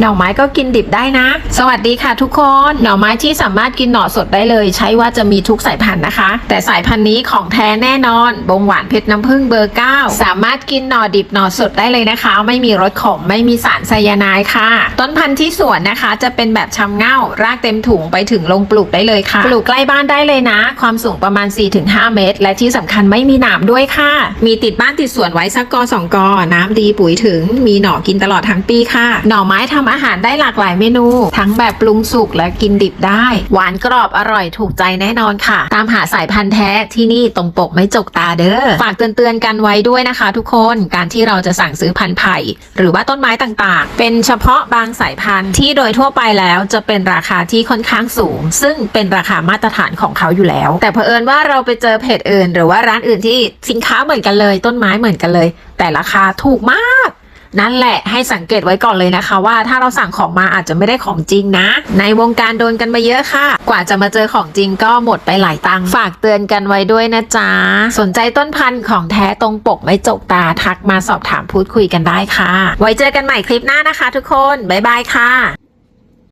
หน่อไม้ก็กินดิบได้นะ สวัสดีค่ะทุกคน หน่อไม้ที่สามารถกินหน่อสดได้เลย ใช่ว่าจะมีทุกสายพันธุ์นะคะ แต่สายพันธุ์นี้ของแท้แน่นอน บงหวานเพชรน้ำผึ้งเบอร์ 9 สามารถกินหน่อดิบหน่อสดได้เลยนะคะ ไม่มีรสขมไม่มีสารไซยาไนด์ค่ะ ต้นพันธุ์ที่สวนนะคะ จะเป็นแบบชำเง่ารากเต็มถุงไปถึงลงปลูกได้เลยค่ะ ปลูกใกล้บ้านได้เลยนะ ความสูงประมาณ 4-5 เมตร และที่สำคัญไม่มีหนามด้วยค่ะ มีติดบ้านติดสวนไว้สักกอสองกอน้ำดีปุ๋ยถึง มีหน่อกินตลอดทั้งปีค่ะ หน่อไม้ทำอาหารได้หลากหลายเมนู ทั้งแบบปรุงสุกและกินดิบได้ หวานกรอบอร่อยถูกใจแน่นอนค่ะ ตามหาสายพันธุ์แท้ที่นี่ตรงปกไม่จกตาเด้อฝากเตือนๆกันไว้ด้วยนะคะ ทุกคนการที่เราจะสั่งซื้อพันธุ์ไผ่หรือว่าต้นไม้ต่างๆ เป็นเฉพาะบางสายพันธุ์ที่โดยทั่วไปแล้วจะเป็นราคาที่ค่อนข้างสูง ซึ่งเป็นราคามาตรฐานของเขาอยู่แล้ว แต่เผอิญว่าเราไปเจอเพจอื่น หรือว่าร้านอื่นที่สินค้าเหมือนกันเลย ต้นไม้เหมือนกันเลย แต่ราคาถูกมาก นั่นแหละให้สังเกตไว้ก่อนเลยนะคะว่าถ้าเราสั่งของมาอาจจะไม่ได้ของจริงนะ ในวงการโดนกันมาเยอะค่ะ กว่าจะมาเจอของจริงก็หมดไปหลายตังค์ฝากเตือนกันไว้ด้วยนะจ๊ะ สนใจต้นพันธุ์ของแท้ตรงปกไม่จกตาทักมาสอบถามพูดคุยกันได้ค่ะ ไว้เจอกันใหม่คลิปหน้านะคะทุกคน บ๊ายบายค่ะ